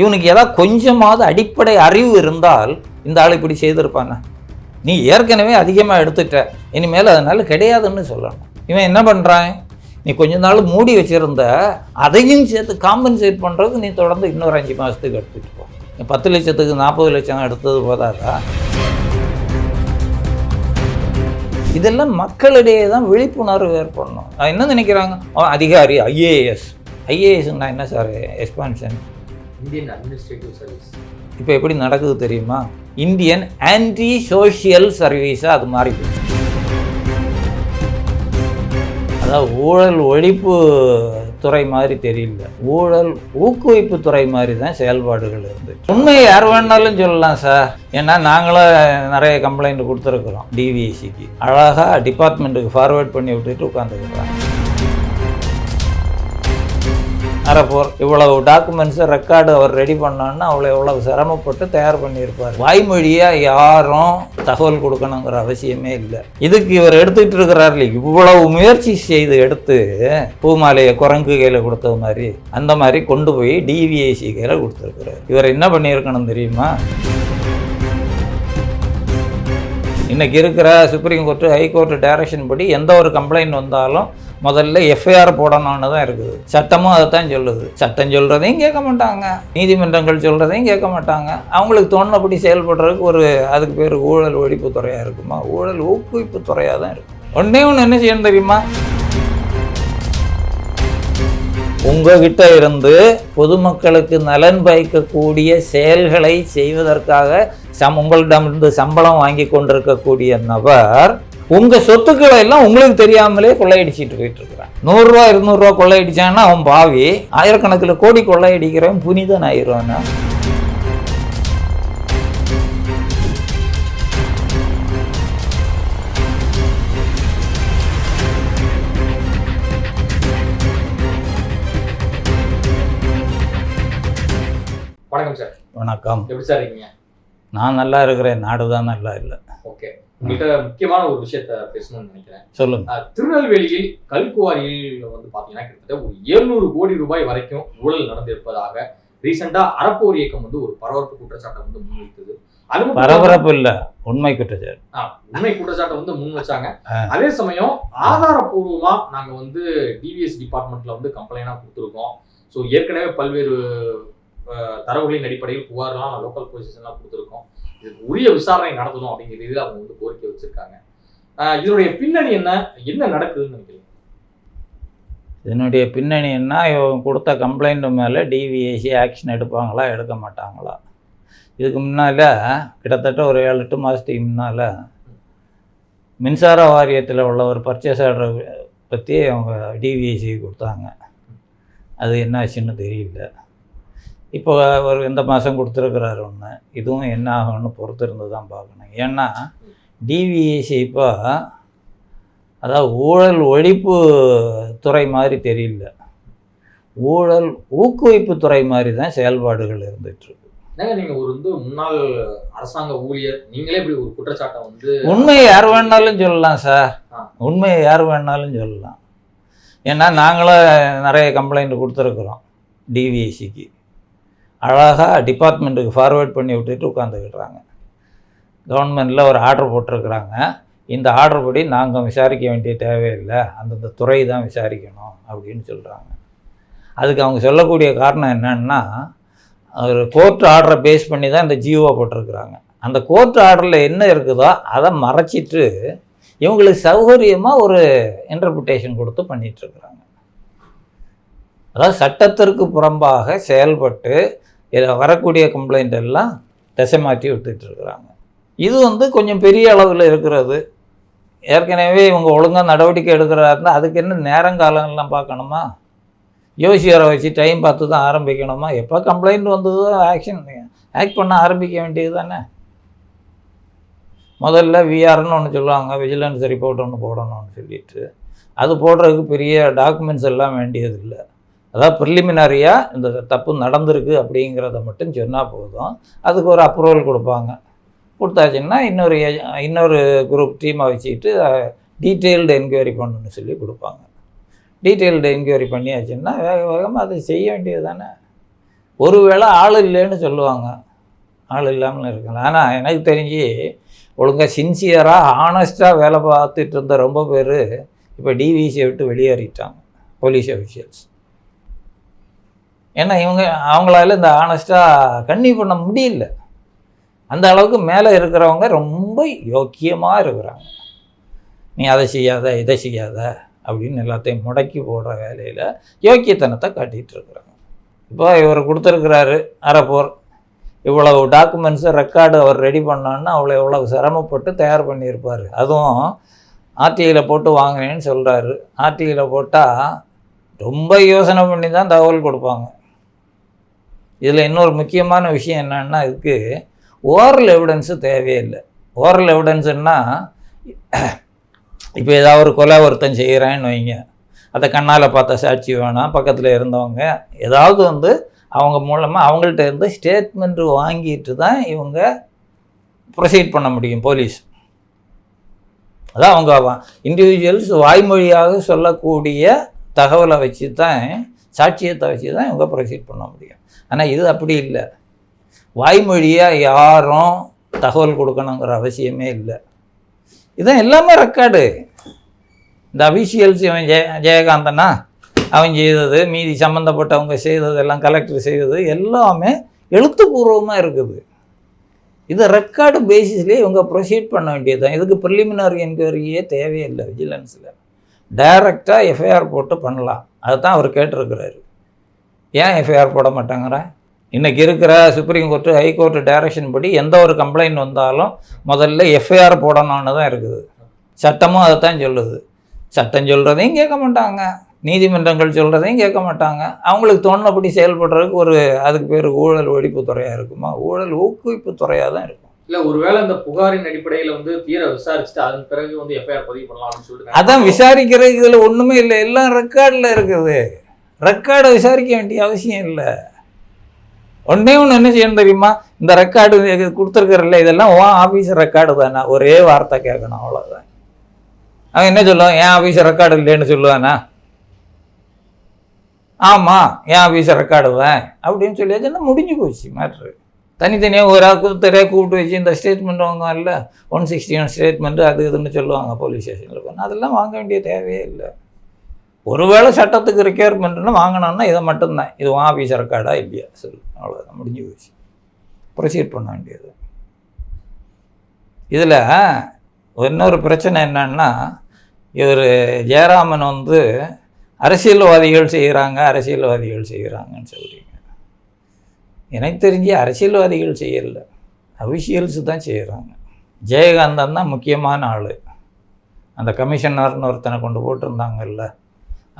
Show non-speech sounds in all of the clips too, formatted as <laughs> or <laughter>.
இவனுக்கு ஏதாவது கொஞ்சமாவது அடிப்படை அறிவு இருந்தால் இந்த ஆள் இப்படி செய்திருப்பாங்க நீ ஏற்கனவே அதிகமாக எடுத்துட்ட. இனிமேல் அதனால் கிடையாதுன்னு சொல்லணும். இவன் என்ன பண்ணுறான் நீ கொஞ்ச நாள் மூடி வச்சுருந்த அதையும் சேர்த்து காம்பன்சேட் பண்ணுறதுக்கு நீ தொடர்ந்து இன்னொரு அஞ்சு மாதத்துக்கு எடுத்துகிட்டு போ. நீ பத்து லட்சத்துக்கு நாற்பது லட்சம் எடுத்தது போதாதா? இதெல்லாம் மக்களிடையே தான் விழிப்புணர்வு ஏற்படணும். அது என்ன நினைக்கிறாங்க? அவன் அதிகாரி ஐஏஎஸ். ஐஏஎஸ்னா என்ன sir? Expansion. Indian administrative service இப்போ எப்படி நடக்குது தெரியுமா? இந்தியன் ஆன்டி சோஷியல் சர்வீஸாக அது மாறி போச்சு. அதாவது ஊழல் ஒழிப்பு துறை மாதிரி தெரியல. ஊழல் ஊக்குவிப்பு துறை மாதிரி தான் செயல்பாடுகள் இருந்துச்சு. உண்மையை யார் வேணாலும் சொல்லலாம் சார் ஏன்னா நாங்களும் நிறைய கம்ப்ளைண்ட் கொடுத்துருக்குறோம் டிவிஎஸ்சிக்கு அழகாக டிபார்ட்மெண்ட்டுக்கு ஃபார்வேர்ட் பண்ணி விட்டுட்டு உட்காந்துக்கிறாங்க அரப்போர் இவ்வளவு டாக்குமெண்ட்ஸை ரெக்கார்டு அவர் ரெடி பண்ணோன்னா அவ்வளோ எவ்வளவு சிரமப்பட்டு தயார் பண்ணியிருப்பார். வாய்மொழியாக யாரும் தகவல் கொடுக்கணுங்கிற அவசியமே இல்லை. இதுக்கு இவர் எடுத்துக்கிட்டு இருக்கிறார் இவ்வளவு முயற்சி செய்து எடுத்து பூமாலையை குரங்கு கையில் கொடுத்தது மாதிரி அந்த மாதிரி கொண்டு போய் டிவிஐசி கையில் கொடுத்துருக்குறாரு. இவர் என்ன பண்ணியிருக்கணும் தெரியுமா? இன்றைக்கி இருக்கிற சுப்ரீம் கோர்ட்டு ஹைகோர்ட்டு டைரக்ஷன் படி எந்த ஒரு கம்ப்ளைண்ட் வந்தாலும் முதல்ல எஃப்ஐஆர் போடணும்னு தான் இருக்குது. சட்டமும் அதை தான் சொல்லுது. சட்டம் சொல்கிறதையும் கேட்க மாட்டாங்க. நீதிமன்றங்கள் சொல்கிறதையும் கேட்க மாட்டாங்க. அவங்களுக்கு தோணுனபடி செயல்படுறதுக்கு ஒரு அதுக்கு பேர் ஊழல் ஒழிப்பு துறையாக இருக்குமா? ஊழல் ஊக்குவிப்பு துறையாக தான் இருக்கும் ஒன்றே ஒன்று என்ன செய்யணும் தெரியுமா? உங்ககிட்ட இருந்து பொதுமக்களுக்கு நலன் பயக்கக்கூடிய செயல்களை செய்வதற்காக சம் உங்களிடமிருந்து சம்பளம் வாங்கி கொண்டிருக்கக்கூடிய நபர் உங்கள் சொத்துக்களை எல்லாம் உங்களுக்கு தெரியாமலே கொள்ளையடிச்சிட்டு போயிட்டு இருக்கிறான். நூறுரூவா இருநூறுவா கொள்ளையடிச்சான்னா அவன் பாவி. ஆயிரக்கணக்கில் கோடி கொள்ளையடிக்கிறவன் புனிதன் ஆயிடுவானா வணக்கம். எப்படி சார் இருக்கீங்க? நான் நல்லா இருக்கிறேன். நாடு தான் நல்லா இல்லை. ஓகே. உங்கள்கிட்ட முக்கியமான ஒரு விஷயத்த பேசணும்னு நினைக்கிறேன். சொல்லுங்க. திருநெல்வேலியில் கல்குவாரியில் வந்து பாத்தீங்கன்னா கிட்டத்தட்ட ஒரு 700 கோடி ரூபாய் வரைக்கும் ஊழல் நடந்திருப்பதாக ரீசெண்டா அறப்போர் இயக்கம் வந்து ஒரு பரபரப்பு குற்றச்சாட்டை வந்து முன்வைத்தது. அது மட்டும் இல்லாம- பரபரப்பு இல்லை. உண்மை குற்றச்சாட்டு. உண்மை குற்றச்சாட்டை வந்து முன் வச்சாங்க. அதே சமயம் ஆதாரப்பூர்வமா நாங்க வந்து டிவிஎஸ் டிபார்ட்மெண்ட்ல வந்து கம்ப்ளைண்டா கொடுத்துருக்கோம். ஸோ ஏற்கனவே பல்வேறு தரவுகளின் அடிப்படையில் புகார்லாம் லோக்கல் பொசிஷன்லாம் கொடுத்துருக்கோம். இதுக்கு உரிய விசாரணை நடத்தணும் அப்படிங்கிற இதில் அவங்க வந்து கோரிக்கை வச்சுருக்காங்க. இதனுடைய பின்னணி என்ன? என்ன நடக்குதுன்னு நினைக்கிறீங்க? இதனுடைய பின்னணி என்ன? இவன் கொடுத்த கம்ப்ளைண்ட் மேலே டிவிஏசி ஆக்ஷன் எடுப்பாங்களா எடுக்க மாட்டாங்களா? இதுக்கு முன்னால் கிட்டத்தட்ட ஒரு ஏழு எட்டு மாதத்துக்கு முன்னால் மின்சார வாரியத்தில் உள்ள ஒரு பர்ச்சேஸ் ஆர்டரை பற்றி அவங்க டிவிஎஸ்சி கொடுத்தாங்க. அது என்ன ஆச்சுன்னு தெரியல. இப்போ ஒரு இந்த மாதம் கொடுத்துருக்குறாரு ஒன்று இதுவும் என்ன ஆகும்னு பொறுத்து இருந்து தான் பார்க்கணும் ஏன்னா டிவிஎஸ்சி இப்போ அதாவது ஊழல் ஒழிப்பு துறை மாதிரி தெரியல. ஊழல் ஊக்குவிப்பு துறை மாதிரி தான் செயல்பாடுகள் இருந்துகிட்ருக்கு. என்னங்க நீங்க ஒரு வந்து முன்னாள் அரசாங்க ஊழியர் நீங்களே இப்படி ஒரு குற்றச்சாட்டை வந்து உண்மையை யார் வேணாலும் சொல்லலாம் சார். உண்மையை யார் வேணாலும் சொல்லலாம். ஏன்னா நாங்களும் நிறைய கம்ப்ளைண்ட் கொடுத்துருக்குறோம் டிவிஎஸ்சிக்கு அழகாக டிபார்ட்மெண்ட்டுக்கு ஃபார்வேர்ட் பண்ணி விட்டுட்டு உட்காந்துக்கிடுறாங்க கவர்மெண்ட்டில் ஒரு ஆர்டர் போட்டிருக்கிறாங்க. இந்த ஆர்டர் படி நாங்கள் விசாரிக்க வேண்டிய தேவையில்லை அந்தந்த துறை தான் விசாரிக்கணும் அப்படின்னு சொல்கிறாங்க அதுக்கு அவங்க சொல்லக்கூடிய காரணம் என்னன்னா ஒரு கோர்ட் ஆர்டரை பேஸ் பண்ணி தான் இந்த ஜியோ போட்டிருக்கிறாங்க. அந்த கோர்ட் ஆர்டரில் என்ன இருக்குதோ அதை மறைச்சிட்டு இவங்களுக்கு சௌகரியமாக ஒரு இன்டர்பிரிட்டேஷன் கொடுத்து பண்ணிகிட்ருக்குறாங்க அதாவது சட்டத்திற்கு புறம்பாக செயல்பட்டு வரக்கூடிய கம்ப்ளைண்ட் எல்லாம் திசை மாற்றி விட்டுட்டுருக்குறாங்க இது வந்து கொஞ்சம் பெரிய அளவில் இருக்கிறது. ஏற்கனவே இவங்க ஒழுங்காக நடவடிக்கை எடுக்கிறாருன்னா அதுக்கு என்ன நேரம் காலங்கள்லாம் பார்க்கணுமா? யோசியரை வச்சு டைம் பார்த்து தான் ஆரம்பிக்கணுமா? எப்போ கம்ப்ளைண்ட் வந்ததோ ஆக்ஷன் ஆக்ட் பண்ண ஆரம்பிக்க வேண்டியது தானே? முதல்ல விஆர்னு ஒன்று சொல்லுவாங்க விஜிலன்ஸ் ரிப்போர்ட் ஒன்று போடணும்னு சொல்லிட்டு. அது போடுறதுக்கு பெரிய டாக்குமெண்ட்ஸ் எல்லாம் வேண்டியதில்லை. அதாவது ப்ரிலிமினரியாக இந்த தப்பு நடந்திருக்கு அப்படிங்கிறத மட்டும் சொன்னால் போதும். அதுக்கு ஒரு அப்ரூவல் கொடுப்பாங்க. கொடுத்தாச்சுன்னா இன்னொரு இன்னொரு குரூப் டீமை வச்சுக்கிட்டு டீட்டெயில்டு என்கொயரி பண்ணணும்னு சொல்லி கொடுப்பாங்க. டீட்டெயில்டு என்கொயரி பண்ணியாச்சுன்னா வேக வேகமாக அதை செய்ய வேண்டியது தானே ஒருவேளை ஆள் இல்லைன்னு சொல்லுவாங்க. ஆள் இல்லாமல் இருக்கலாம். ஆனால் எனக்கு தெரிஞ்சு ஒழுங்காக சின்சியராக ஆனஸ்ட்டாக வேலை பார்த்துட்டு இருந்த ரொம்ப பேர் இப்போ டிவிசியை விட்டு வெளியேறிட்டாங்க. போலீஸ் அஃபிஷியல்ஸ் ஏன்னா இவங்க அவங்களால இந்த ஆனஸ்ட்டாக கண்ணி பண்ண முடியல. அந்த அளவுக்கு மேலே இருக்கிறவங்க ரொம்ப யோக்கியமாக இருக்கிறாங்க. நீ அதை செய்யாத இதை செய்யாத அப்படின்னு எல்லாத்தையும் முடக்கி போடுற வேலையில் யோக்கியத்தனத்தை காட்டிகிட்டு இருக்கிறாங்க. இப்போ இவர் கொடுத்துருக்கிறாரு அறப்போர். இவ்வளவு டாக்குமெண்ட்ஸு ரெக்கார்டு அவர் ரெடி பண்ணான்னு அவ்வளோ எவ்வளவு சிரமப்பட்டு தயார் பண்ணியிருப்பார். அதுவும் ஆர்டிஐயில் போட்டு வாங்கினேன்னு சொல்கிறாரு ஆர்டிஐயில் போட்டால் ரொம்ப யோசனை பண்ணி தான் தகவல் கொடுப்பாங்க. இதில் இன்னொரு முக்கியமான விஷயம் என்னன்னா இதுக்கு ஓரல் எவிடன்ஸு தேவையில்லை ஓரல் எவிடன்ஸுன்னா இப்போ ஏதாவது ஒரு கொலை ஒருத்தன் செய்கிறான்னு வைங்க. அதை கண்ணால் பார்த்த சாட்சி வேணாம். பக்கத்தில் இருந்தவங்க ஏதாவது வந்து அவங்க மூலமாக அவங்கள்ட்ட இருந்து ஸ்டேட்மெண்ட் வாங்கிட்டு தான் இவங்க ப்ரொசீட் பண்ண முடியும் போலீஸ் அதான் அவங்க இண்டிவிஜுவல்ஸ் வாய்மொழியாக சொல்லக்கூடிய தகவலை வச்சு தான் சாட்சியத்தை வச்சு தான் இவங்க ப்ரொசீட் பண்ண முடியும். ஆனால் இது அப்படி இல்லை. வாய்மொழியாக யாரும் தகவல் கொடுக்கணுங்கிற அவசியமே இல்லை. இதான் எல்லாமே ரெக்கார்டு. இந்த அபிஷியல்ஸ் இவன் ஜெய ஜெயகாந்தனா? அவன் செய்தது மீதி சம்மந்தப்பட்டவங்க செய்தது எல்லாம் கலெக்டர் செய்தது எல்லாமே எழுத்துப்பூர்வமாக இருக்குது. இது ரெக்கார்டு பேசிஸ்லேயே இவங்க ப்ரொசீட் பண்ண வேண்டியது தான் இதுக்கு ப்ரிலிமினரி என்கொயரியே தேவையில்லை விஜிலன்ஸில் டைரக்டாக எஃப்ஐஆர் போட்டு பண்ணலாம். அதுதான் அவர் கேட்டிருக்கிறாரு. ஏன் எஃப்ஐஆர் போட மாட்டாங்கிறேன் இன்றைக்கி இருக்கிற சுப்ரீம் கோர்ட்டு ஹைகோர்ட்டு டைரக்ஷன் படி எந்த ஒரு கம்ப்ளைண்ட் வந்தாலும் முதல்ல எஃப்ஐஆர் போடணும்னு தான் இருக்குது. சட்டமும் அதை தான் சொல்லுது. சட்டம் சொல்கிறதையும் கேட்க மாட்டாங்க. நீதிமன்றங்கள் சொல்கிறதையும் கேட்க மாட்டாங்க. அவங்களுக்கு தோணுனபடி செயல்படுறதுக்கு ஒரு அதுக்கு பேர் ஊழல் ஒழிப்பு துறையாக இருக்குமா? ஊழல் ஊக்குவிப்பு துறையாக தான் இருக்கும். இல்லை ஒருவேளை இந்த புகாரின் அடிப்படையில் வந்து தீர விசாரிச்சுட்டு அதன் பிறகு வந்து எஃப்ஐஆர் பதிவு பண்ணலாம் அப்படின்னு சொல்லிட்டு அதான் விசாரிக்கிற இதில் ஒன்றுமே இல்லை. எல்லாம் ரெக்கார்டில் இருக்குது. ரெக்கார்டை விசாரிக்க வேண்டிய அவசியம் இல்லை. ஒன்றே ஒன்று என்ன செய்யணும் தெரியுமா? இந்த ரெக்கார்டு கொடுத்துருக்குறல்ல இதெல்லாம் உன் ஆஃபீஸ் ரெக்கார்டு தானே? ஒரே வார்த்தை கேட்கணும் அவ்வளோதான் அவன் என்ன சொல்லுவான்? என் ஆஃபீஸ் ரெக்கார்டு இல்லைன்னு சொல்லுவானா? ஆமாம் என் ஆஃபீஸ் ரெக்கார்டு தான். அப்படின்னு சொல்லியாச்சுன்னா முடிஞ்சு போச்சு மேட்ரு தனித்தனியாக ஒரு ஒருத்தரையாக கூப்பிட்டு வச்சு இந்த ஸ்டேட்மெண்ட் வாங்குவாங்கல்ல ஒன் சிக்ஸ்டி ஒன் ஸ்டேட்மெண்ட்டு அது இதுன்னு சொல்லுவாங்க போலீஸ் ஸ்டேஷனில் போனால் அதெல்லாம் வாங்க வேண்டிய தேவையே இல்லை. ஒருவேளை சட்டத்துக்கு ரெக்யர்மெண்ட்னு வாங்கினோம்னா இதை மட்டும்தான். இது உன் ஆஃபீஸ் ரெக்கார்டா இல்லையா? சொல்லு. அவ்வளோதான் முடிஞ்சு போச்சு. ப்ரொசீட் பண்ண வேண்டியது. இதில் இன்னொரு பிரச்சனை என்னன்னா இவர் ஜெயராமன் வந்து அரசியல்வாதிகள் செய்கிறாங்க அரசியல்வாதிகள் செய்கிறாங்கன்னு சொல்லி எனக்கு தெரிஞ்சு அரசியல்வாதிகள் செய்யலை. அபிஷியல்ஸ் தான் செய்கிறாங்க ஜெயகாந்தன் தான் முக்கியமான ஆள். அந்த கமிஷனர்னு ஒருத்தனை கொண்டு போட்டிருந்தாங்கல்ல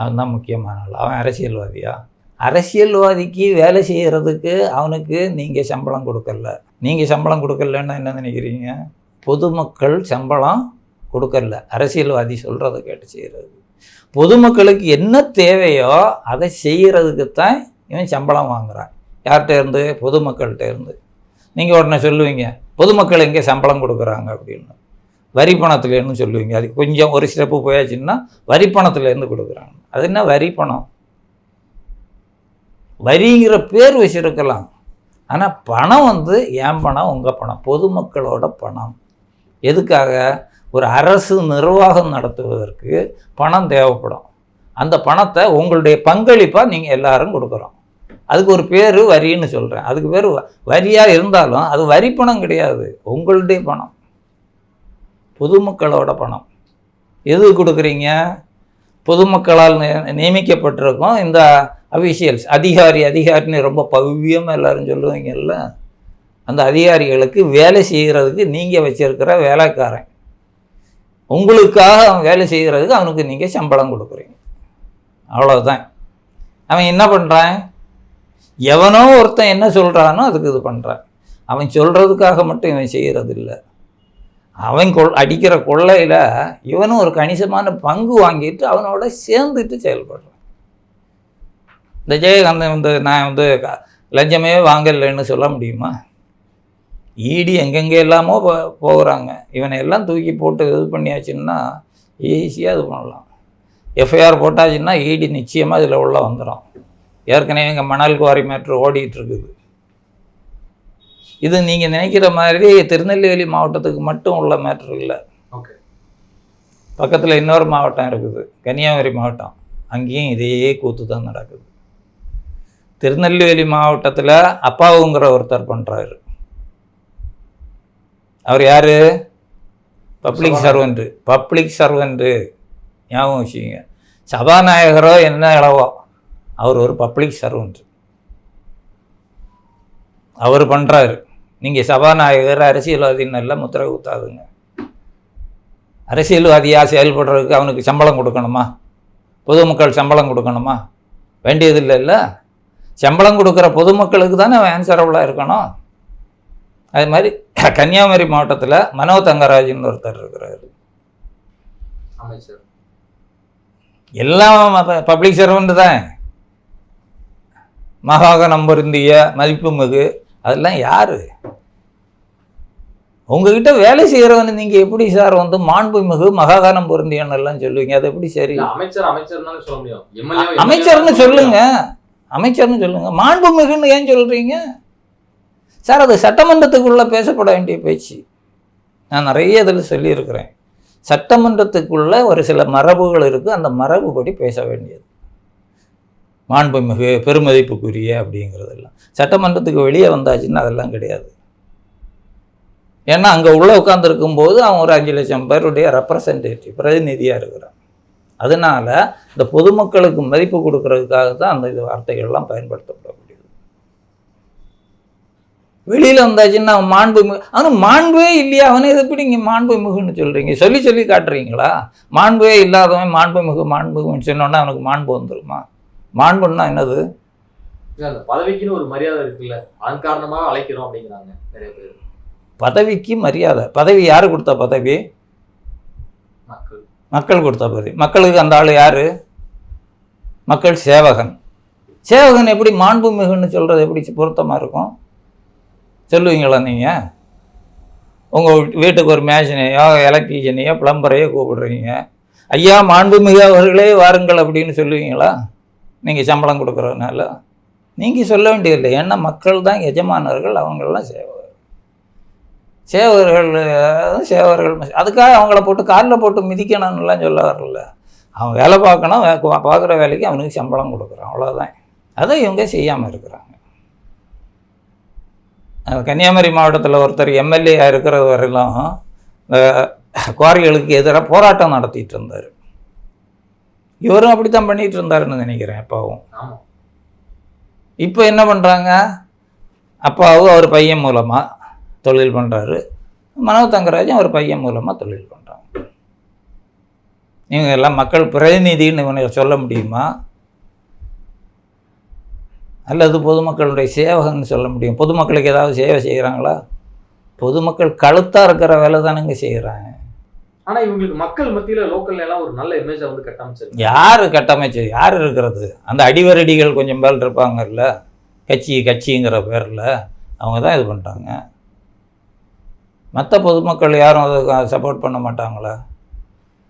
அவன் தான் முக்கியமான ஆள். அவன் அரசியல்வாதியா? அரசியல்வாதிக்கு வேலை செய்கிறதுக்கு அவனுக்கு நீங்கள் சம்பளம் கொடுக்கல. நீங்கள் சம்பளம் கொடுக்கலன்னா என்ன நினைக்கிறீங்க? பொதுமக்கள் சம்பளம் கொடுக்கல. அரசியல்வாதி சொல்கிறத கேட்டு செய்கிறது பொதுமக்களுக்கு என்ன தேவையோ அதை செய்கிறதுக்கு தான் இவன் சம்பளம் வாங்குகிறான் யார்கிட்ட இருந்து? பொதுமக்கள்கிட்ட இருந்து. நீங்கள் உடனே சொல்லுவீங்க பொதுமக்கள் எங்கே சம்பளம் கொடுக்குறாங்க? அப்படின்னு. வரி பணத்துலேருந்து சொல்லுவீங்க. அது கொஞ்சம் ஒரு ஸ்டெப்பு போயாச்சுன்னா வரி பணத்துலேருந்து கொடுக்குறாங்க. அது என்ன வரி பணம்? வரிங்கிற பேர் வச்சுருக்கலாம். ஆனால் பணம் வந்து என் பணம் உங்கள் பணம் பொதுமக்களோட பணம். எதுக்காக? ஒரு அரசு நிர்வாகம் நடத்துவதற்கு பணம் தேவைப்படும். அந்த பணத்தை உங்களுடைய பங்களிப்பாக நீங்கள் எல்லாரும் கொடுக்குறோம். அதுக்கு ஒரு பேர் வரின்னு சொல்கிறேன் அதுக்கு பேர் வரியாக இருந்தாலும் அது வரி பணம் கிடையாது. உங்களுடைய பணம். பொதுமக்களோட பணம். எது கொடுக்குறீங்க? பொதுமக்களால் நி- நியமிக்கப்பட்டிருக்கும் இந்த அபிஷியல்ஸ் அதிகாரி அதிகாரின்னு ரொம்ப பவ்யமாக எல்லோரும் சொல்லுவீங்கல்ல அந்த அதிகாரிகளுக்கு வேலை செய்கிறதுக்கு நீங்கள் வச்சுருக்கிற வேலைக்காரன். உங்களுக்காக அவன் வேலை செய்கிறதுக்கு அவனுக்கு நீங்கள் சம்பளம் கொடுக்குறீங்க. அவ்வளோதான் அவன் என்ன பண்ணுறான் எவனோ ஒருத்தன் என்ன சொல்கிறானோ அதுக்கு இது பண்ணுறான் அவன் சொல்கிறதுக்காக மட்டும் இவன் செய்கிறது இல்லை அவன் கொள் அடிக்கிற கொள்ளையில் இவனும் ஒரு கணிசமான பங்கு வாங்கிட்டு அவனோட சேர்ந்துட்டு செயல்படுறான். இந்த ஜெயகாந்தன் வந்து நான் வந்து க- லஞ்சமே வாங்கலைன்னு சொல்ல முடியுமா? ஈடி எங்கெங்கே எல்லாமோ போ போகிறாங்க. இவனை எல்லாம் தூக்கி போட்டு இது பண்ணியாச்சுன்னா ஈஸியாக இது பண்ணலாம். எஃப்ஐஆர் போட்டாச்சுன்னா ஈடி நிச்சயமாக இதில் உள்ள வந்துடும் ஏற்கனவே இங்கே மணல் குவாரி மேட்ரு ஓடிட்டு இருக்குது இது நீங்கள் நினைக்கிற மாதிரி திருநெல்வேலி மாவட்டத்துக்கு மட்டும் உள்ள மேட்ரு இல்லை. ஓகே. பக்கத்தில் இன்னொரு மாவட்டம் இருக்குது கன்னியாகுமரி மாவட்டம். அங்கேயும் இதே கூத்து தான் நடக்குது. திருநெல்வேலி மாவட்டத்தில் அப்பாவுங்கிற ஒருத்தர் பண்ணுறாரு அவர் யார்? பப்ளிக் சர்வெண்ட்டு பப்ளிக் சர்வெண்ட்டு ஞாபகம் வச்சுக்கோங்க. சபாநாயகரோ என்ன இளவோ அவர் ஒரு பப்ளிக் சர்வெண்ட் அவர் பண்ணுறாரு நீங்கள் சபாநாயகர் அரசியல்வாதின்னு எல்லாம் முத்திரை குத்தாதுங்க. அரசியல்வாதியாக செயல்படுறதுக்கு அவனுக்கு சம்பளம் கொடுக்கணுமா? பொதுமக்கள் சம்பளம் கொடுக்கணுமா? வேண்டியதில்லை இல்லை? சம்பளம் கொடுக்குற பொதுமக்களுக்கு தானே அவன் ஆன்சரபுளாக இருக்கணும்? அது மாதிரி கன்னியாகுமரி மாவட்டத்தில் மனோ தங்கராஜன் ஒருத்தர் இருக்கிறாரு. அமைச்சர் எல்லாம் பப்ளிக் சர்வெண்ட் தான். மகாகணம் பொருந்திய மதிப்புமிகு அதெல்லாம் யார்? உங்ககிட்ட வேலை செய்கிறவனை நீங்கள் எப்படி சார் வந்து மாண்புமிகு மகாகணம் பொருந்தியன்னு எல்லாம் சொல்லுவீங்க? அது எப்படி சரி? அமைச்சர் அமைச்சர் தானே சொல்ல முடியும் எம்எல்ஏ அமைச்சர்னு சொல்லுங்க. அமைச்சர்னு சொல்லுங்க. மாண்புமிகுன்னு ஏன் சொல்கிறீங்க சார் அது சட்டமன்றத்துக்குள்ளே பேசப்பட வேண்டிய பேச்சு. நான் நிறைய இதில் சொல்லியிருக்கிறேன். சட்டமன்றத்துக்குள்ள ஒரு சில மரபுகள் இருக்குது அந்த மரபுபடி பேச வேண்டியது. மாண்புமிகு பெருமதிப்புக்குரிய அப்படிங்கிறதெல்லாம். சட்டமன்றத்துக்கு வெளியே வந்தாச்சுன்னா அதெல்லாம் கிடையாது. ஏன்னா அங்கே உள்ளே உட்காந்துருக்கும் போது அவன் ஒரு அஞ்சு லட்சம் பேருடைய ரெப்ரசன்டேட்டிவ் பிரதிநிதியாக இருக்கிறான். அதனால் இந்த பொதுமக்களுக்கு மதிப்பு கொடுக்கறதுக்காக தான் அந்த இது வார்த்தைகள்லாம் பயன்படுத்தப்படக்கூடியது. வெளியில் வந்தாச்சுன்னா அவன் மாண்பு மிகு ஆனால் மாண்பே இல்லையா? அவனே இது எப்படி இங்கே மாண்பு மிகுன்னு சொல்கிறீங்க சொல்லி சொல்லி காட்டுறீங்களா? மாண்பே இல்லாதவன் மாண்பு மிகு மாண்புன்னு சொன்னோன்னா அவனுக்கு மாண்பு வந்துருமா? மாண்புன்னா என்னது? இல்ல, அந்த பதவிக்குன்னு ஒரு மரியாதை இருக்குல்ல அதன் காரணமா அழைக்கிறோம் அப்படிங்கிறாங்க நிறைய பேர். பதவிக்கு மரியாதை. பதவி யார் கொடுத்த பதவி? மக்கள். மக்கள் கொடுத்த பதவி. மக்களுக்கு அந்த ஆள் யார்? மக்கள் சேவகன். சேவகன் எப்படி மாண்பு மிகுன்னு சொல்கிறது எப்படி பொருத்தமாக இருக்கும்? சொல்லுவீங்களா நீங்கள் உங்கள் வீட்டுக்கு ஒரு மேஷனையோ எலக்ட்ரீஷியனையோ பிளம்பரையோ கூப்பிடுறீங்க. ஐயா மாண்புமிகு அவர்களே வாருங்கள் அப்படின்னு சொல்லுவீங்களா? நீங்கள் சம்பளம் கொடுக்குறதுனால நீங்கள் சொல்ல வேண்டியதில்லை. ஏன்னா மக்கள் தான் எஜமானர்கள் அவங்களெலாம் சேவகர். சேவர்கள் சேவகர்கள் சேவர்கள் அதுக்காக அவங்கள போட்டு காலில் போட்டு மிதிக்கணும்லாம் சொல்ல வரல. அவன் வேலை பார்க்கணும் பார்க்குற வேலைக்கு அவனுக்கு சம்பளம் கொடுக்குறான். அவ்வளோதான் அதை இவங்க செய்யாமல் இருக்கிறாங்க. கன்னியாகுமரி மாவட்டத்தில் ஒருத்தர் எம்எல்ஏ இருக்கிற வரையிலும் இந்த குவாரிகளுக்கு எதிராக போராட்டம் நடத்திட்டு இருந்தார். இவரும் அப்படித்தான் பண்ணிட்டு இருந்தாருன்னு நினைக்கிறேன் அப்பாவும். இப்போ என்ன பண்ணுறாங்க அப்பாவும் அவர் பையன் மூலமாக தொழில் பண்ணுறாரு மனோ தங்கராஜும் அவர் பையன் மூலமாக தொழில் பண்ணுறாங்க இவங்க எல்லாம் மக்கள் பிரதிநிதின்னு இவனை சொல்ல முடியுமா? அல்லது பொதுமக்களுடைய சேவகன்னு சொல்ல முடியும்? பொதுமக்களுக்கு ஏதாவது சேவை செய்கிறாங்களா பொதுமக்கள் கழுத்தாக இருக்கிற வேலை தானுங்க செய்கிறாங்க ஆனா இவங்களுக்கு மக்கள் மத்தியில லோக்கல்ல எல்லாம் ஒரு நல்ல இமேஜை வந்து கட்டமைச்சது யார் கட்டமைச்சது? யார் இருக்கிறது? அந்த அடிவரடிகள் கொஞ்சம் பேர் இருப்பாங்கல்ல? கட்சி கட்சிங்கிற பேரில் அவங்க தான் இது பண்ணுறாங்க மற்ற பொதுமக்கள் யாரும் அதை சப்போர்ட் பண்ண மாட்டாங்களா?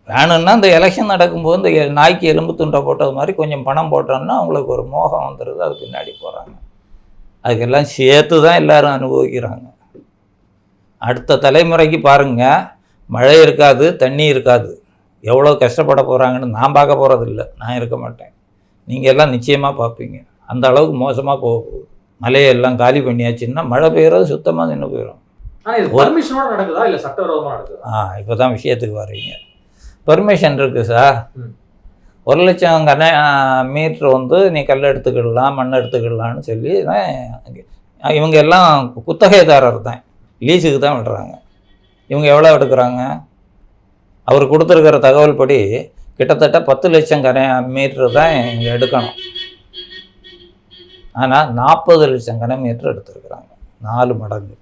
வேணும்னா இந்த எலெக்ஷன் நடக்கும்போது இந்த நாய்க்கு எலும்பு துண்டை போட்டது மாதிரி கொஞ்சம் பணம் போட்டோம்னா அவங்களுக்கு ஒரு மோகம் வந்துடுது. அது பின்னாடி போகிறாங்க அதுக்கெல்லாம் சேர்த்து தான் எல்லோரும் அனுபவிக்கிறாங்க. அடுத்த தலைமுறைக்கு பாருங்கள் மழை இருக்காது தண்ணி இருக்காது. எவ்வளோ கஷ்டப்பட போகிறாங்கன்னு நான் பார்க்க போகிறது இல்லை நான் இருக்க மாட்டேன். நீங்கள் எல்லாம் நிச்சயமாக பார்ப்பீங்க. அந்த அளவுக்கு மோசமாக போக போகுது மலையெல்லாம் காலி பண்ணியாச்சுன்னா மழை பெய்யறது சுத்தமாக நின்று போயிடும் ஆனா இது பர்மிஷனோட நடக்குதா? இல்ல சட்டவிரோதமா நடக்குதா? ஆ இப்போ தான் விஷயத்துக்கு வர்றீங்க. பெர்மிஷன் இருக்குது சார். ஒரு லட்சம் கன மீட்ரு வந்து நீ கல் எடுத்துக்கிடலாம் மண் எடுத்துக்கிடலாம்னு சொல்லி இவங்க எல்லாம் குத்தகைதாரர் தான். லீஸுக்கு தான் விடுறாங்க. இவங்க எவ்வளோ எடுக்கிறாங்க? அவர் கொடுத்துருக்கிற தகவல் படி கிட்டத்தட்ட பத்து லட்சம் கரை மீட்ரு தான் இங்கே எடுக்கணும். ஆனால் நாற்பது லட்சம் கன மீட்ரு எடுத்திருக்கிறாங்க. நாலு மடங்கு.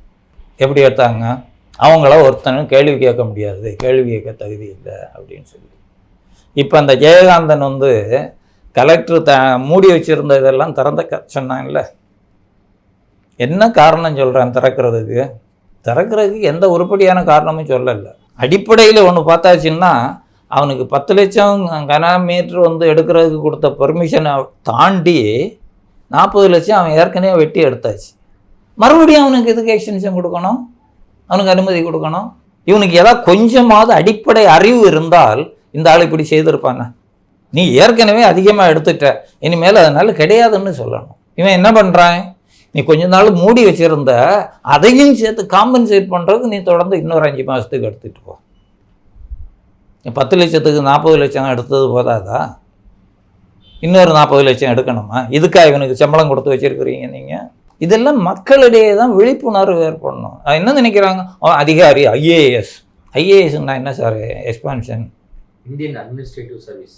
எப்படி எடுத்தாங்க? அவங்கள ஒருத்தனும் கேள்வி கேட்க முடியாது. கேள்வி கேட்க தகுதி இல்லை அப்படின்னு சொல்லி. இப்போ அந்த ஜெயகாந்தன் வந்து கலெக்டர் த மூடி வச்சுருந்த இதெல்லாம் திறந்த க சொன்னாங்கல்ல என்ன காரணம் சொல்கிறேன் திறக்கிறதுக்கு? திறக்கிறதுக்கு எந்த உருப்படியான காரணமும் சொல்லலை. அடிப்படையில் ஒன்று பார்த்தாச்சுன்னா அவனுக்கு பத்து லட்சம் கன மீட்ரு வந்து எடுக்கிறதுக்கு கொடுத்த பெர்மிஷனை தாண்டி நாற்பது லட்சம் அவன் ஏற்கனவே வெட்டி எடுத்தாச்சு. மறுபடியும் அவனுக்கு எதுக்கு எக்ஸ்டென்ஷன் கொடுக்கணும்? அவனுக்கு அனுமதி கொடுக்கணும்? இவனுக்கு ஏதாவது கொஞ்சமாவது அடிப்படை அறிவு இருந்தால் இந்த ஆள் இப்படி செய்திருப்பாங்க. நீ ஏற்கனவே அதிகமாக எடுத்துட்ட. இனிமேல் அதனால் கிடையாதுன்னு சொல்லணும். இவன் என்ன பண்ணுறான் நீ கொஞ்ச நாள் மூடி வச்சிருந்த அதையும் சேர்த்து காம்பன்சேட் பண்ணுறதுக்கு நீ தொடர்ந்து இன்னொரு அஞ்சு மாதத்துக்கு எடுத்துகிட்டு போ. நீ பத்து லட்சத்துக்கு நாற்பது லட்சம் எடுத்தது போதாதா? இன்னொரு நாற்பது லட்சம் எடுக்கணுமா? இதுக்கா இவனுக்கு சம்பளம் கொடுத்து வச்சிருக்கிறீங்க நீங்கள் இதெல்லாம் மக்களிடையே தான் விழிப்புணர்வு ஏற்படணும். என்ன நினைக்கிறாங்க? அதிகாரி ஐஏஎஸ் ஐஏஎஸ்னா என்ன sir expansion Indian administrative service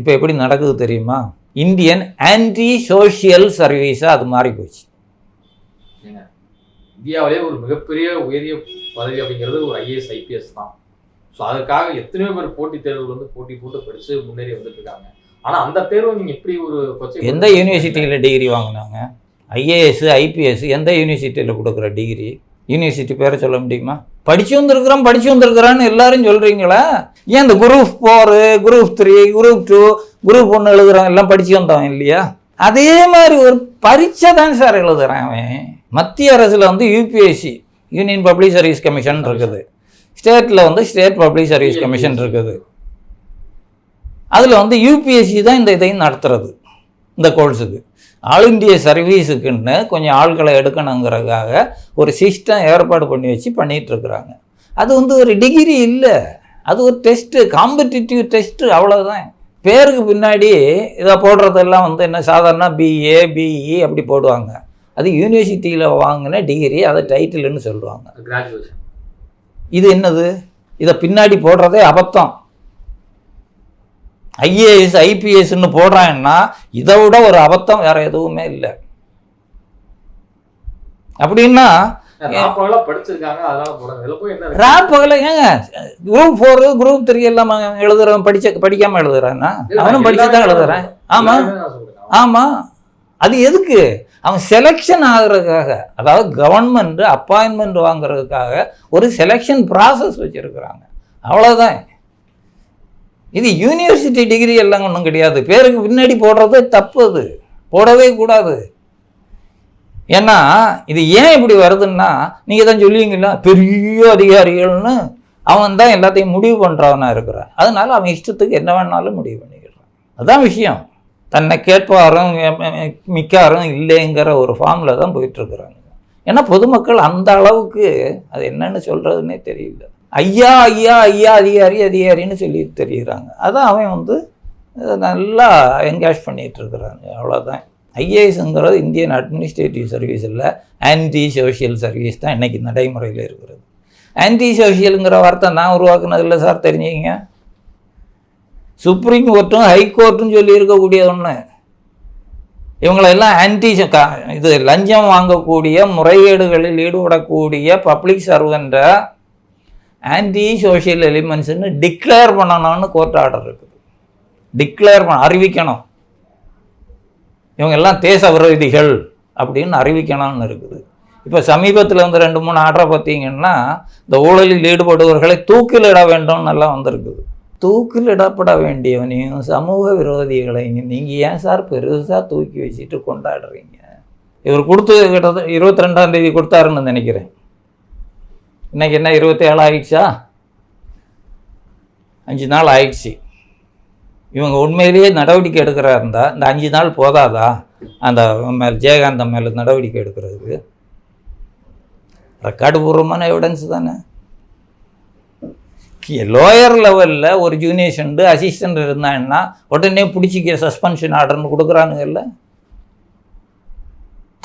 இப்போ எப்படி நடக்குது தெரியுமா? இந்தியன் ஆன்டி சோஷியல் சர்வீஸாக அது மாறி போச்சு ஏங்க இந்தியாவிலே ஒரு மிகப்பெரிய உயரிய பதவி அப்படிங்கிறது ஒரு ஐஏஎஸ் ஐபிஎஸ் தான். ஸோ அதுக்காக எத்தனையோ பேர் போட்டித் தேர்வுகள் வந்து போட்டி போட்டு படிச்சு முன்னேறி வந்துட்டு இருக்காங்க ஆனா அந்த தேர்வை நீங்க எப்படி ஒரு எந்த யூனிவர்சிட்டியில் டிகிரி வாங்கினாங்க? ஐஏஎஸ் ஐபிஎஸ் எந்த யூனிவர்சிட்டியில் கொடுக்குற டிகிரி யூனிவர்சிட்டி பேரை சொல்ல முடியுமா? படிச்சு வந்திருக்கிறோம் படிச்சு வந்திருக்கிறான்னு எல்லாரும் சொல்கிறீங்களா ஏன் இந்த group four group three group two group ஒன்று எழுதுறோம் எல்லாம் படிச்சு வந்தவன் இல்லையா? அதே மாதிரி ஒரு பரீட்சை தான் சார் எழுதுறான் அவன். மத்திய அரசில் வந்து UPSC union public service commission இருக்குது. ஸ்டேட்டில் வந்து ஸ்டேட் பப்ளிக் சர்வீஸ் கமிஷன் இருக்குது. அதில் வந்து யூபிஎஸ்சி தான் இந்த இதையும் நடத்துறது இந்த கோர்ஸுக்கு. ஆல் இந்திய சர்வீஸுக்குன்னு கொஞ்சம் ஆட்களை எடுக்கணுங்கிறதுக்காக ஒரு சிஸ்டம் ஏற்பாடு பண்ணி வச்சு பண்ணிட்டு இருக்கிறாங்க. அது வந்து ஒரு டிகிரி இல்லை. அது ஒரு டெஸ்ட்டு காம்படிட்டிவ் டெஸ்ட்டு அவ்வளோதான் பேருக்கு பின்னாடி இதை போடுறதெல்லாம் வந்து என்ன சாதாரண பிஏ பிஇ அப்படி போடுவாங்க. அது யூனிவர்சிட்டியில் வாங்கின டிகிரி அதை டைட்டில்னு சொல்லுவாங்க. கிராஜுவேஷன் இது என்னது? இதை பின்னாடி போடுறதே அபத்தம். ஐஏஎஸ் ஐபிஎஸ்ன்னு போடுறாங்கன்னா இதை விட ஒரு அபத்தம் வேற எதுவுமே இல்லை. அப்படின்னா பகல ஏங்க? குரூப் ஃபோரு குரூப் த்ரீ எல்லாம் எழுதுறவன் படிச்ச படிக்காம எழுதுறான்னா? அவனும் படிச்சு தான் எழுதுறான். ஆமா. ஆமாம் அது எதுக்கு? அவன் செலெக்ஷன் ஆகுறதுக்காக அதாவது கவர்மெண்ட் அப்பாயின்மெண்ட் வாங்குறதுக்காக ஒரு செலெக்ஷன் ப்ராசஸ் வச்சுருக்குறாங்க. அவ்வளோதான் இது யூனிவர்சிட்டி டிகிரி எல்லாம் ஒன்றும் கிடையாது. பேருக்கு பின்னாடி போடுறது தப்பு அது. போடவே கூடாது. ஏன்னா இது ஏன் இப்படி வருதுன்னா நீங்கள் தான் சொல்லுவீங்களா பெரிய அதிகாரிகள்னு அவன் தான் எல்லாத்தையும் முடிவு பண்ணுறவனாக இருக்கிறான். அதனால அவன் இஷ்டத்துக்கு என்ன வேணாலும் முடிவு பண்ணிக்கிறான். அதான் விஷயம். தன்னை கேட்பாரும் மிக்காரும் இல்லைங்கிற ஒரு ஃபார்மில் தான் போயிட்டுருக்குறாங்க. ஏன்னா பொதுமக்கள் அந்த அளவுக்கு அது என்னன்னு சொல்கிறதுனே தெரியல. ஐயா ஐயா ஐயா அதிகாரி அதிகாரின்னு சொல்லி தெரியுறாங்க. அதான் அவன் வந்து நல்லா என்கேஷ் பண்ணிட்டு இருக்கிறாங்க அவ்வளோதான் ஐஏஎஸ்ங்கிறது இந்தியன் அட்மினிஸ்ட்ரேட்டிவ் சர்வீஸ் இல்லை ஆன்டி சோஷியல் சர்வீஸ் தான் இன்றைக்கி நடைமுறையில் இருக்கிறது. ஆன்டி சோஷியலுங்கிற வார்த்தை நான் உருவாக்குனது இல்லை சார் தெரிஞ்சுக்கிங்க. சுப்ரீம் கோர்ட்டும் ஹை கோர்ட்டும் சொல்லி இருக்கக்கூடிய ஒன்று இவங்களெல்லாம் ஆன்டி இது லஞ்சம் வாங்கக்கூடிய முறைகேடுகளில் ஈடுபடக்கூடிய பப்ளிக் சர்வெண்ட்டை ஆன்டி சோஷியல் எலிமெண்ட்ஸ்னு டிக்ளேர் பண்ணணும்னு கோர்ட் ஆர்டர் இருக்குது. டிக்ளேர் பண்ண அறிவிக்கணும். இவங்க எல்லாம் தேச விரோதிகள் அப்படின்னு அறிவிக்கணும்னு இருக்குது. இப்போ சமீபத்தில் வந்து ரெண்டு மூணு ஆர்டரை பார்த்தீங்கன்னா இந்த ஊழலில் ஈடுபடுபவர்களை தூக்கிலிட வேண்டும்னு எல்லாம் வந்திருக்குது தூக்கிலிடப்பட வேண்டியவனையும் சமூக விரோதிகளையும் நீங்கள் ஏன் சார் பெருசாக தூக்கி வச்சுட்டு கொண்டாடுறீங்க? இவர் கொடுத்து கிட்டத்தட்ட இருபத்தி ரெண்டாம் தேதி கொடுத்தாருன்னு நினைக்கிறேன். இன்றைக்கி என்ன இருபத்தி ஏழு ஆயிடுச்சா? அஞ்சு நாள் ஆயிடுச்சு. இவங்க உண்மையிலேயே நடவடிக்கை எடுக்கிறா இருந்தால் இந்த அஞ்சு நாள் போதாதா? அந்த மேல் ஜெயகாந்தம் மேலே நடவடிக்கை எடுக்கிறதுக்கு? ரெக்கார்டு பூர்வமான எவிடன்ஸ் தானே. லோயர் லெவலில் ஒரு ஜூனியர்ஷன்ட்டு அசிஸ்டண்ட் இருந்தாங்கன்னா உடனே பிடிச்சிக்க சஸ்பென்ஷன் ஆர்டர்னு கொடுக்குறானுங்கல்ல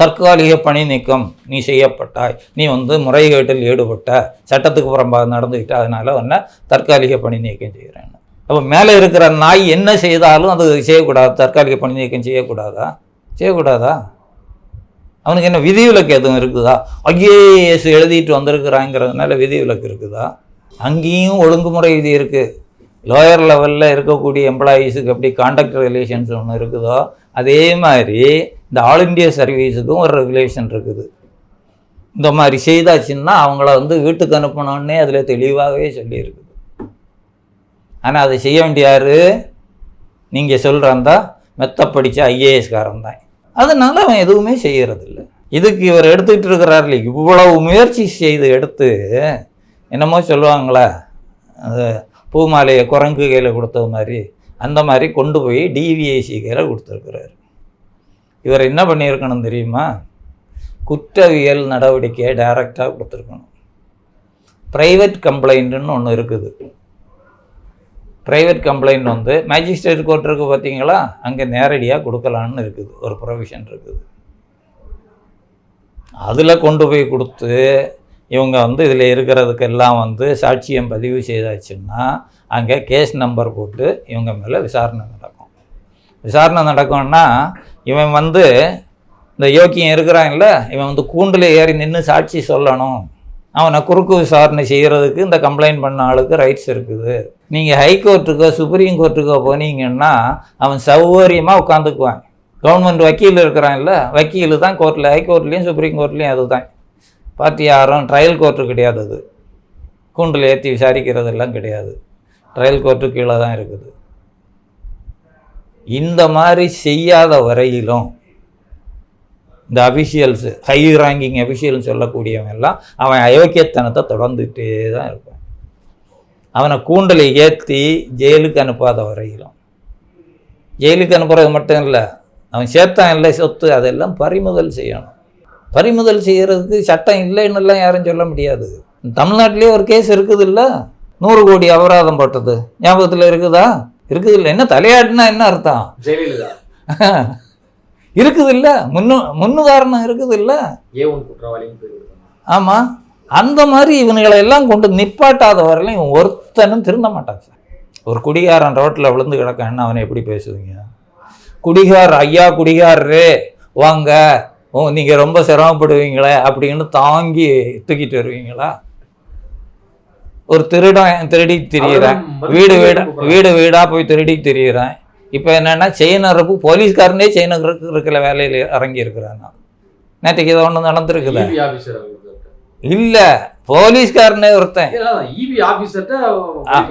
தற்காலிக பணி நீக்கம் நீ செய்யப்பட்டாய் நீ வந்து முறைகேட்டில் ஈடுபட்ட சட்டத்துக்கு புறம்பாக நடந்துக்கிட்ட அதனால் உன்னை தற்காலிக பணி நீக்கம் செய்கிறேன்னு. அப்போ மேலே இருக்கிற நாய் என்ன செய்தாலும் அது செய்யக்கூடாது. தற்காலிக பணி நீக்கம் செய்யக்கூடாதா? செய்யக்கூடாதா? அவனுக்கு என்ன விதிவிலக்கு எதுவும் இருக்குதா? ஐஏஎஸ் எழுதிட்டு வந்திருக்கிறாங்கிறதுனால விதிவிலக்கு இருக்குதா? அங்கேயும் ஒழுங்குமுறை விதி இருக்குது லோயர் லெவலில் இருக்கக்கூடிய எம்ப்ளாயீஸுக்கு எப்படி காண்டக்ட் ரிலேஷன்ஸ் ஒன்று இருக்குதோ அதே மாதிரி இந்த ஆல் இண்டியா சர்வீஸுக்கும் ஒரு ரெகுலேஷன் இருக்குது. இந்த மாதிரி செய்தாச்சுன்னா அவங்கள வந்து வீட்டுக்கு அனுப்பணுன்னே அதில் தெளிவாகவே சொல்லியிருக்கு. ஆனால் அதை செய்ய வேண்டிய யார்? நீங்கள் சொல்கிறாந்தா மெத்த படித்த ஐஏஎஸ்காரன் தான் அதனால் அவன் எதுவுமே செய்கிறதில்ல இதுக்கு இவர் எடுத்துக்கிட்டு இருக்கிறாரு இவ்வளவு முயற்சி செய்து எடுத்து என்னமோ சொல்லுவாங்களே அது பூமாலையை குரங்கு கையில் கொடுத்தது மாதிரி அந்த மாதிரி கொண்டு போய் டிவிஐசி கையில் கொடுத்துருக்குறாரு. இவர் என்ன பண்ணியிருக்கணும் தெரியுமா? குற்றவியல் நடவடிக்கையை டைரெக்டாக கொடுத்துருக்கணும். ப்ரைவேட் கம்ப்ளைண்ட்டுன்னு ஒன்று இருக்குது. ப்ரைவேட் கம்ப்ளைண்ட் வந்து மேஜிஸ்ட்ரேட் கோர்ட் இருக்குது பார்த்தீங்களா அங்கே நேரடியாக கொடுக்கலான்னு இருக்குது. ஒரு ப்ரொவிஷன் இருக்குது. அதில் கொண்டு போய் கொடுத்து இவங்க வந்து இதில் இருக்கிறதுக்கெல்லாம் வந்து சாட்சியம் பதிவு செய்தாச்சுன்னா அங்கே கேஸ் நம்பர் போட்டு இவங்க மேலே விசாரணை நடக்கும். விசாரணை நடக்கும்னா இவன் வந்து இந்த யோக்கியம் இருக்கிறாங்கல்ல இவன் வந்து கூண்டில் ஏறி நின்று சாட்சி சொல்லணும். அவனை குறுக்கு விசாரணை செய்கிறதுக்கு இந்த கம்ப்ளைண்ட் பண்ண ஆளுக்கு ரைட்ஸ் இருக்குது. நீங்கள் ஹைகோர்ட்டுக்கோ சுப்ரீம் கோர்ட்டுக்கோ போனீங்கன்னா அவன் சௌகரியமாக உட்காந்துக்குவான். கவர்மெண்ட் வக்கீல் இருக்கிறான் இல்லை வக்கீல் தான் கோர்ட்டில் ஹைகோர்ட்லேயும் சுப்ரீம் கோர்ட்லேயும் அதுதான். பார்த்தி யாரும் ட்ரையல் கோர்ட்டு கிடையாது அது. கூண்டில் ஏற்றி விசாரிக்கிறதெல்லாம் கிடையாது. ட்ரையல் கோர்ட்டு கீழே தான் இருக்குது. இந்த மாதிரி செய்யாத வரையிலும் இந்த அபிஷியல்ஸு ஹை ரேங்கிங் அபிஷியல்னு சொல்லக்கூடியவன் எல்லாம் அவன் அயோக்கியத்தனத்தை தொடர்ந்துகிட்டே தான் இருப்பான். அவனை கூண்டில் ஏற்றி ஜெயிலுக்கு அனுப்பாத வரையிலும். ஜெயிலுக்கு அனுப்புறது மட்டும் இல்லை அவன் சேர்த்தான் இல்லை சொத்து அதெல்லாம் பறிமுதல் செய்யணும். பறிமுதல் செய்கிறதுக்கு சட்டம் இல்லைன்னுலாம் யாரும் சொல்ல முடியாது. தமிழ்நாட்டிலே ஒரு கேஸ் இருக்குது இல்லை? நூறு கோடி அபராதம் போட்டது. ஞாபகத்தில் இருக்குதா? இருக்குது இல்லை என்ன தலையாட்டுனா என்ன அர்த்தம்? ஜெயலலிதா <laughs> இருக்குது இல்லை முன்னு முன்னுதாரணம் இருக்குது இல்லை ஏ ஒன் குற்றவாளின்னு ஆமாம் அந்த மாதிரி இவனுங்களை எல்லாம் கொண்டு நிப்பாட்டாத வரையிலும் இவன் ஒருத்தனும் திருந்த மாட்டான் சார். ஒரு குடிகாரன் ரோட்டில் விழுந்து கிடக்கான்னு அவனை எப்படி பேசுவீங்க? குடிகார் ஐயா குடிகாரரே வாங்க. ஓ நீங்கள் ரொம்ப சிரமப்படுவீங்களே அப்படின்னு தாங்கி தூக்கிட்டு வருவீங்களா? ஒரு திருடன் திருடி திரியிறேன். வீடு வீடு கூப்பிடுறாங்க. வீடு வீடாக போய் திருடி திரியிறேன். இப்போ என்னென்னா செயின் அறுப்பு போலீஸ்காரனே செயின் இருக்கிற வேலையில் இறங்கி இருக்கிறேன் நேற்றுக்கு இதை ஒன்று ஆபீசர் அவருக்கு இல்லை போலீஸ்காரனே ஒருத்தன்.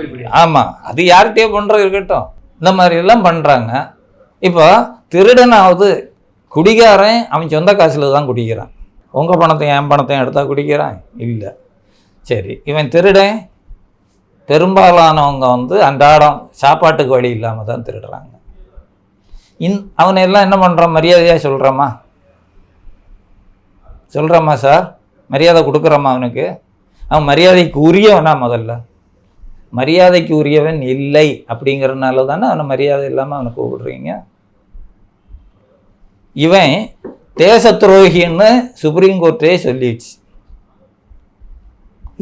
பண்ணி ஆமாம் அது யார்கிட்டயோ பண்ணுறது இருக்கட்டும். இந்த மாதிரி எல்லாம் பண்ணுறாங்க இப்போ திருடனாவது குடிகாரன் அவன் சொந்த காசில் தான் குடிக்கிறான். உங்கள் பணத்தையும் என் பணத்தையும் எடுத்தா குடிக்கிறான்? இல்லை. சரி இவன் திருடன். பெரும்பாலானவங்க வந்து அன்றாடம் சாப்பாட்டுக்கு வழி இல்லாமல் தான் திருடுறாங்க. இந் அவனை எல்லாம் என்ன பண்ணுறான் மரியாதையாக சொல்கிறோமா சொல்கிறோமா சார்? மரியாதை கொடுக்குறோமா அவனுக்கு? அவன் மரியாதைக்கு உரியவனா முதல்ல. மரியாதைக்கு உரியவன் இல்லை அப்படிங்கிறனால தானே அவனை மரியாதை இல்லாமல் அவனை கூப்பிடுறீங்க. இவன் தேச துரோகின்னு சுப்ரீம் கோர்ட்டே சொல்லிடுச்சு.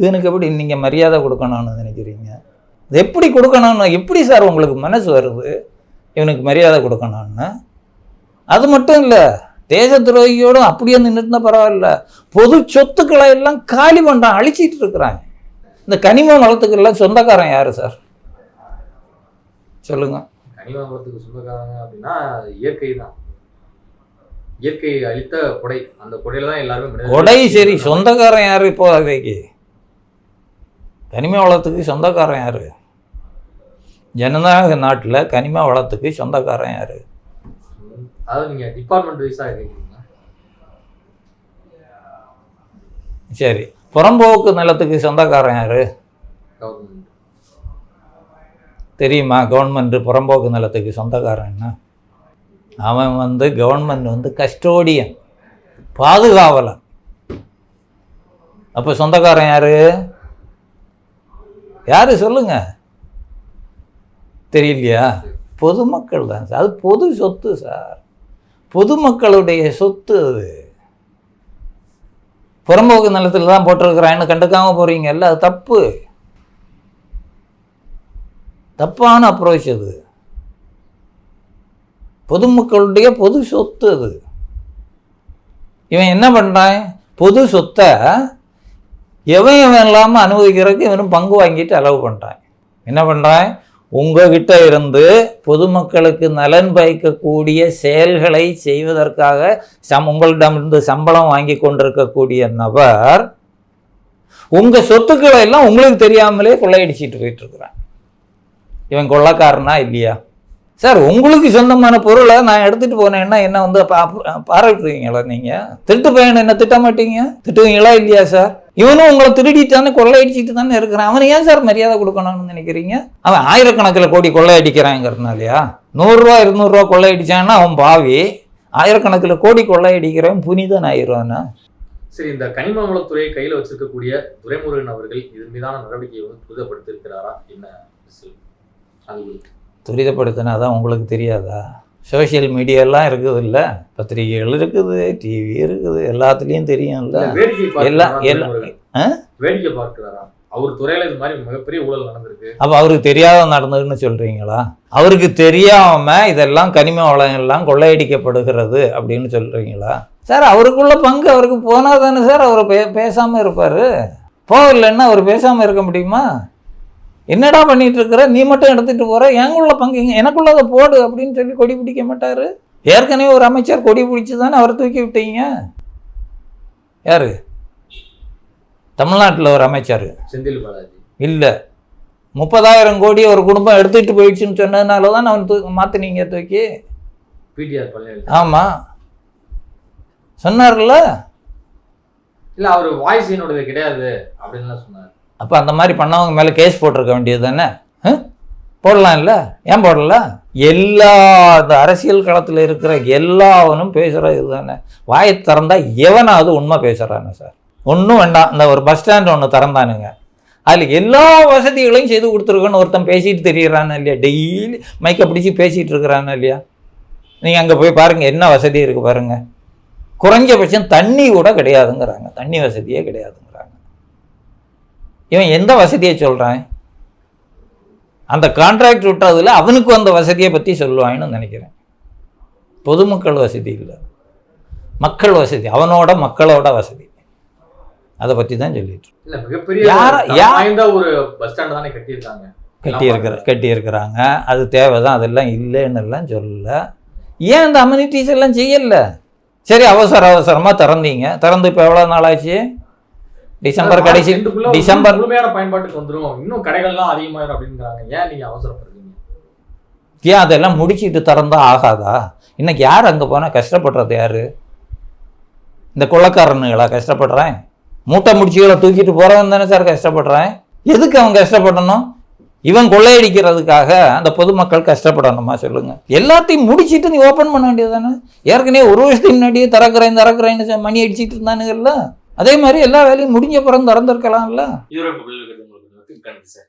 இவனுக்கு எப்படி நீங்கள் மரியாதை கொடுக்கணும்னு நினைக்கிறீங்க? எப்படி கொடுக்கணும்னு எப்படி சார் உங்களுக்கு மனசு வருது? இவனுக்கு மரியாதை கொடுக்கணும்னு அது மட்டும் இல்லை தேச துரோகியோடும் அப்படியே நின்றுருந்தா பரவாயில்ல. பொது சொத்துக்களை எல்லாம் காலி பண்ணுறான் அழிச்சிட்டு இருக்கிறான் இந்த கனிம வளத்துக்கெல்லாம் சொந்தக்காரன் யாரு சார்? சொல்லுங்க. கனிம வளத்துக்கு சொந்தக்காரங்க அப்படின்னா இயற்கை தான். இயற்கை அளித்த கொடை. அந்த கொடையில தான் எல்லாருமே கொடை சரி சொந்தக்காரன் யாரு இப்போ அதைக்கு கனிம வளத்துக்கு சொந்தக்காரன் யாரு? ஜனநாயக நாட்டில் கனிம வளத்துக்கு சொந்தக்காரன் யாரு? அதாவது நீங்க டிபார்ட்மெண்ட் வைஸா கேக்குறீங்க சரி. புறம்போக்கு நிலத்துக்கு சொந்தக்காரன் யாரு? தெரியுமா? கவர்மெண்ட் புறம்போக்கு நிலத்துக்கு சொந்தக்காரன் என்ன அவன் வந்து கவர்மெண்ட் வந்து கஸ்டோடியன் பாதுகாவலன். அப்போ சொந்தக்காரன் யாரு? யாரு சொல்லுங்க. தெரியலையா? பொதுமக்கள் தான் சார். அது பொது சொத்து சார். பொதுமக்களுடைய சொத்து அது. புறம்போக்கு நிலத்தில் தான் போட்டிருக்கிறான்னு கண்டுக்காம போகிறீங்கல்ல அது தப்பு. தப்பான அப்ரோச் அது. பொதுமக்களுடைய பொது சொத்து அது. இவன் என்ன பண்ணுறான் பொது சொத்தை எவன் எவன் இல்லாமல் அனுபவிக்கிறதுக்கு இவனும் பங்கு வாங்கிட்டு அளவு பண்ணுறான் என்ன பண்ணுறான் உங்ககிட்ட இருந்து பொதுமக்களுக்கு நலன் பயக்கக்கூடிய செயல்களை செய்வதற்காக சம் உங்களிடமிருந்து சம்பளம் வாங்கி கொண்டிருக்கக்கூடிய நபர் உங்கள் சொத்துக்களை எல்லாம் உங்களுக்கு தெரியாமலே கொள்ளையடிச்சிட்டு போயிட்டு இருக்கிறான். இவன் கொள்ளக்காரனா இல்லையா? சார் உங்களுக்கு சொந்தமான பொருளை நான் எடுத்துட்டு போனேன்னா என்ன வந்து பா- பாராட்டுவீங்களா நீங்க? திருட்டு பையனை என்ன திட்ட மாட்டீங்க திட்டுவீங்களா இல்லையா சார்? இவனும் உங்களை திருடிட்டானே கொள்ளையடிச்சிட்டு தானே இருக்கிறான். அவனை ஏன் சார் மரியாதை கொடுக்கணும்னு நினைக்கிறீங்க? அவன் ஆயிரக்கணக்கில் கோடி கொள்ளையடிக்கிறாங்கிறதுனாலையா நூறுரூவா இருநூறுவா கொள்ளையடிச்சான்னா அவன் பாவி. ஆயிரக்கணக்கில் கோடி கொள்ளையடிக்கிறவன் புனிதன் ஆயிடுவானா? சரி இந்த கனிம வளத்துறையை கையில் வச்சிருக்கக்கூடிய துரைமுருகன் அவர்கள் இதன் மீதான நடவடிக்கையை வந்து துரிதப்படுத்தியிருக்கிறாரா? என்ன அது துரிதப்படுத்தினா தான் உங்களுக்கு தெரியாதா? சோஷியல் மீடியாலாம் இருக்குது இல்லை பத்திரிகைகள் இருக்குது டிவி இருக்குது எல்லாத்துலேயும் தெரியும்ல. இல்ல, எல்லாம் எல்லாம்? வேடிக்கை பார்க்கிறாரா? அவர் துறையில இது மாதிரி மிகப்பெரிய ஊழல் நடந்திருக்கு. அப்போ அவருக்கு தெரியாத நடந்ததுன்னு சொல்கிறீங்களா அவருக்கு தெரியாமல் இதெல்லாம் கனிம வளங்கள்லாம் கொள்ளையடிக்கப்படுகிறது அப்படின்னு சொல்கிறீங்களா சார் அவருக்குள்ள பங்கு அவருக்கு போனால் தானே சார் அவர் பே பேசாமல் இருப்பார். போகலைன்னா அவர் பேசாமல் இருக்க முடியுமா? என்னடா பண்ணிட்டு இருக்கிற நீ மட்டும் எடுத்துட்டு போற. எங்குள்ள பங்கு இங்க எனக்குள்ளதை போடு அப்படின்னு சொல்லி கொடி பிடிக்க மாட்டாரு. ஏற்கனவே ஒரு அமைச்சர் கொடி பிடிச்சி தானே அவரை தூக்கி விட்டீங்க? யாரு? தமிழ்நாட்டில் ஒரு அமைச்சர். செந்தில் பாலாஜி. இல்லை. முப்பதாயிரம் கோடி ஒரு குடும்பம் எடுத்துட்டு போயிடுச்சுன்னு சொன்னதுனால தான் அவன் தூ மாற்றினீங்க தூக்கி. பிடிஆர் பழனிவேல். ஆமாம் சொன்னார்ல? இல்ல அவர் வாய்ஸ் என்னோடது கிடையாது அப்படின்னு சொன்னார். அப்போ அந்த மாதிரி பண்ணவங்க மேலே கேஸ் போட்டிருக்க வேண்டியது தானே? போடலாம் இல்லை? ஏன் போடல? எல்லா இந்த அரசியல் களத்தில் இருக்கிற எல்லாவனும் பேசுகிற இதுதானே. வாயை திறந்தால் எவனாவது உண்மை பேசுகிறானே சார். ஒன்றும் வேண்டாம். இந்த ஒரு பஸ் ஸ்டாண்ட் ஒன்று திறந்தானுங்க. அதில் எல்லா வசதிகளையும் செய்து கொடுத்துருக்கோன்னு ஒருத்தன் பேசிட்டு தெரியறானே இல்லையா? டெய்லி மைக்கை பிடிச்சி பேசிகிட்டு இருக்கிறானே இல்லையா? நீங்கள் அங்கே போய் பாருங்கள் என்ன வசதி இருக்குது பாருங்கள் குறைஞ்சபட்சம் தண்ணி கூட கிடையாதுங்கிறாங்க. தண்ணி வசதியே கிடையாதுங்க. இவன் எந்த வசதியை சொல்கிறான் அந்த கான்ட்ராக்ட் விட்டதில் அவனுக்கு அந்த வசதியை பற்றி சொல்லுவான்னு நினைக்கிறேன். பொதுமக்கள் வசதி இல்லை. மக்கள் வசதி அவனோட மக்களோட வசதி. அதை பற்றி தான் சொல்லிட்டு ஒரு பஸ் ஸ்டாண்ட் தானே கட்டியிருக்காங்க. கட்டியிருக்கிற கட்டியிருக்கிறாங்க. அது தேவைதான் அதெல்லாம் இல்லைன்னு எல்லாம் சொல்லல ஏன் அந்த அம்யூனிட்டிஸ் எல்லாம் செய்யல? சரி அவசர அவசரமாக திறந்தீங்க. திறந்து இப்போ எவ்வளோ நாள் ஆச்சு? டிசம்பர் கடைசி டிசம்பர் முழுமையான பயன்பாட்டுக்கு வந்துரும். இன்னும் கடைகள்லாம் அதிகமாயிரும் அப்படிங்கிறாங்க ஏன் நீங்க அவசரப்படுறீங்க? ஏன் அதெல்லாம் முடிச்சிட்டு திறந்தா ஆகாதா? இன்னைக்கு யார் அங்கே போனால் கஷ்டப்படுறது யாரு? இந்த கொள்ளக்காரனுங்களா கஷ்டப்படுறேன்? மூட்டை முடிச்சுகளை தூக்கிட்டு போகிறவன் தானே சார் கஷ்டப்படுறேன்? எதுக்கு அவன் கஷ்டப்படணும்? இவன் கொள்ளையடிக்கிறதுக்காக அந்த பொதுமக்கள் கஷ்டப்படணுமா சொல்லுங்க. எல்லாத்தையும் முடிச்சிட்டு நீ ஓப்பன் பண்ண வேண்டியது தானே ஏற்கனவே ஒரு வருஷத்துக்கு முன்னாடியே திறக்கிறேன் திறக்கிறேன்னு மணி அடிச்சிட்டு இருந்தானுங்கல்ல? அதே மாதிரி எல்லா வேலையும் முடிஞ்ச பிறகு திறந்துருக்கலாம்ல இதுவரை உங்களுக்கு சார்